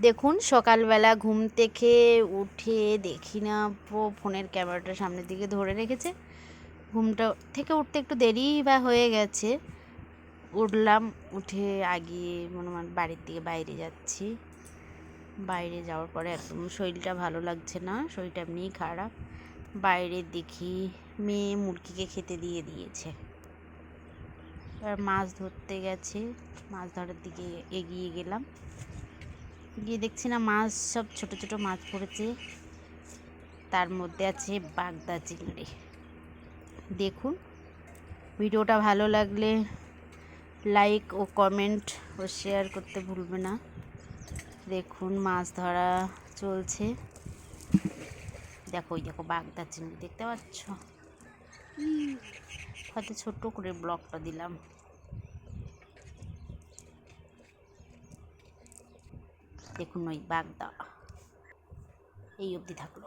দেখুন, সকালবেলা ঘুম থেকে উঠে দেখি না ফোনের ক্যামেরাটা সামনের দিকে ধরে রেখেছে। ঘুমটা থেকে উঠতে একটু দেরি বা হয়ে গেছে। উঠলাম, উঠে আগে মনে হয় বাড়ির দিকে বাইরে যাচ্ছি। বাইরে যাওয়ার পরে একদম শরীরটা ভালো লাগছে না, শরীরটা এমনিই খারাপ। বাইরে দেখি মেয়ে মুরগিকে খেতে দিয়ে দিয়েছে। এবার মাছ ধরতে গেছে, মাছ ধরার দিকে এগিয়ে গেলাম। গিয়ে দেখছি না মাছ, সব ছোট ছোট মাছ পড়েছে। তার মধ্যে আছে বাগদা চিংড়ি। দেখুন, ভিডিওটা ভালো লাগলে লাইক ও কমেন্ট ও শেয়ার করতে ভুলবে না। দেখুন, মাছ ধরা চলছে। দেখো ওই দেখো বাগদা চিংড়ি, দেখতে পাচ্ছ? হয়তো ছোট্ট করে ব্লগটা দিলাম। দেখুন ওই বাগদা। এই অবধি থাকল।